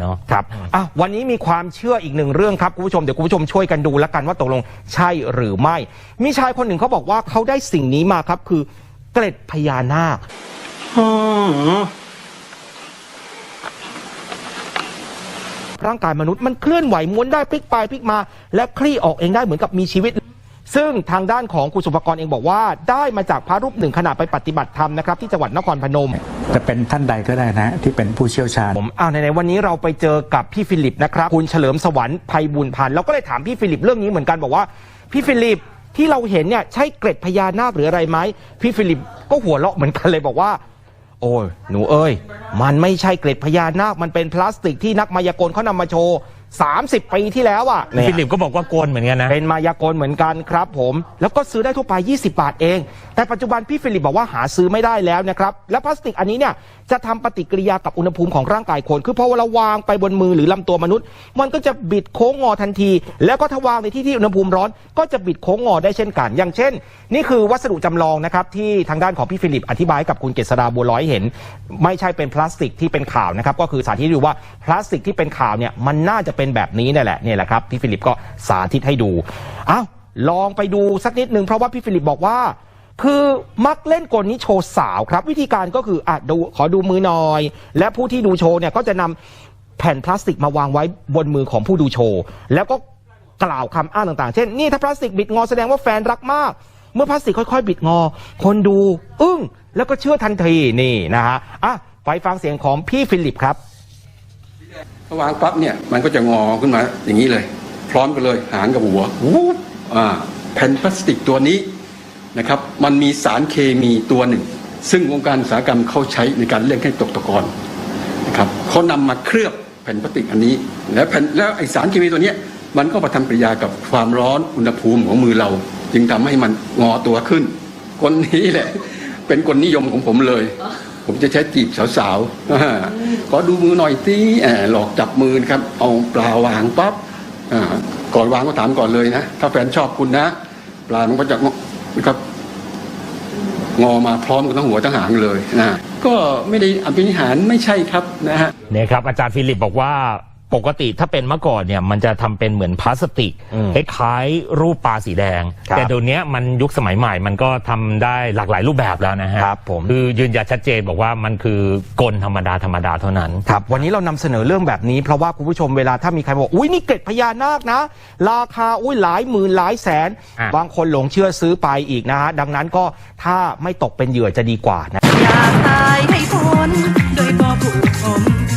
เนาะครับอะวันนี้มีความเชื่ออีกหนึ่งเรื่องครับคุณผู้ชมเดี๋ยวคุณผู้ชมช่วยกันดูแล้วกันว่าตกลงใช่หรือไม่ มีชายคนหนึ่งเขาบอกว่าเขาได้สิ่งนี้มาครับ คือเกล็ดพญานาคร่างกายมนุษย์มันเคลื่อนไหวม้วนได้พลิกไปพลิกมา และคลี่ออกเองได้เหมือนกับมีชีวิต ซึ่งทางด้านของคุณสุภกรเองบอกว่า ได้มาจากพระรูปหนึ่งขณะไปปฏิบัติธรรมนะครับที่จังหวัดนครพนม จะเป็นท่านใดก็ได้นะฮะที่เป็นผู้เชี่ยวชาญผมอ้าวในๆวันนี้เราไปเจอกับพี่ฟิลิปนะครับคุณเฉลิมสวรรค์ภัยบุญพันธ์เราก็เลยถามพี่ฟิลิปเรื่องนี้เหมือนกันบอกว่าพี่ฟิลิปที่เราเห็นเนี่ยใช่เกร็ดพญานาคหรืออะไรไหมพี่ฟิลิปก็หัวเราะเหมือนกันเลยบอกว่า โอ้ยหนูเอ้ย มันไม่ใช่เกร็ดพญานาคมันเป็นพลาสติกที่นักมายากลเขานำมาโชว์ 30 ปีที่แล้วอะเนี่ย ฟิลิปก็บอกว่าโกนเหมือนกันนะ เป็นมายากลเหมือนกันครับผม แล้วก็ซื้อได้ทั่วไป 20 บาทเอง แต่ปัจจุบันพี่ฟิลิปบอกว่าหาซื้อไม่ได้แล้วนะครับ และพลาสติกอันนี้เนี่ยจะทำปฏิกิริยากับอุณหภูมิของร่างกายคน คือพอเวลาวางไปบนมือหรือลำตัวมนุษย์ มันก็จะบิดโค้งงอทันที แล้วก็ถ้าวางในที่ที่อุณหภูมิร้อน ก็จะบิดโค้งงอได้เช่นกัน อย่างเช่น นี่คือวัสดุจำลองนะครับที่ทางด้านของพี่ฟิลิปอธิบายให้กับคุณเกษราบัวลอยเห็น ไม่ใช่เป็นพลาสติกที่เป็นข่าวนะครับก็คือสาธิตให้ดูว่าพลาสติกที่เป็นข่าวเนี่ยมันน่าจะเป็นเป็นแบบนี้นี่แหละเนี่ยแหละครับพี่ฟิลิปก็สาธิตให้ดูอ้าวลองไปดูสักนิดหนึ่งเพราะว่าพี่ฟิลิปบอกว่า คือมักเล่นกลนี้โชว์สาวครับ วิธีการก็คืออะดูขอดูมือหน่อย และผู้ที่ดูโชว์เนี่ยก็จะนำแผ่นพลาสติกมาวางไว้บนมือของผู้ดูโชว์ แล้วก็กล่าวคำอ้างต่างๆ เช่น นี่ถ้าพลาสติกบิดงอแสดงว่าแฟนรักมาก เมื่อพลาสติกค่อยๆ บิดงอ คนดู อึ้ง แล้วก็เชื่อทันทีนี่นะฮะอะไปฟังเสียงของพี่ฟิลิปครับ พอวางปั๊บเนี่ยมันก็จะงอขึ้นมาอย่างนี้เลย พร้อมกันเลยหางกับหัววูบอ่าแผ่นพลาสติกตัวนี้นะครับมันมีสารเคมีตัวหนึ่ง ซึ่งวงการอุตสาหกรรมเขาใช้ในการเร่งให้ตกตะกอนนะครับเขานำมาเคลือบแผ่นพลาสติกอันนี้ แล้วแผ่นแล้วไอสารเคมีตัวนี้มันก็มาทำปริยากับความร้อนอุณหภูมิของมือเรา จึงทำให้มันงอตัวขึ้น คนนี้แหละ เป็นคนนิยมของผมเลย ผมจะใช้จีบสาวๆอ่าขอดูมือหน่อยสิแอบหลอกจับมือนะครับ เอาปลาวางปั๊บอ่าก่อนวางก็ถามก่อนเลยนะ ถ้าแฟนชอบคุณนะ ปลามันก็จะงอนะครับงอมาพร้อมกับทั้งหัวทั้งหางเลยนะก็ไม่ได้อภินิหารไม่ใช่ครับนะฮะเนี่ยครับอาจารย์ฟิลิปบอกว่า ปกติถ้าเป็นเมื่อก่อนเนี่ยมันจะทำเป็นเหมือนพลาสติกอืมคล้ายๆรูปปลาสีแดง ครับแต่เดี๋ยวนี้มันยุคสมัยใหม่ มันก็ทำได้หลากหลายรูปแบบแล้วนะฮะครับผม คือยืนยันชัดเจนบอกว่ามันคือกลธรรมดาธรรมดาเท่านั้น ครับวันนี้เรานำเสนอเรื่องแบบนี้เพราะว่าคุณผู้ชมเวลาถ้ามีใครบอกอุ้ยนี่เกล็ดพญานาคนะ ราคาอุ้ยหลายหมื่นหลายแสน อะ บางคนหลงเชื่อซื้อไปอีกนะฮะดังนั้นก็ถ้าไม่ตกเป็นเหยื่อจะดีกว่านะ อยากตายให้พ้นโดยบ่ผูกผม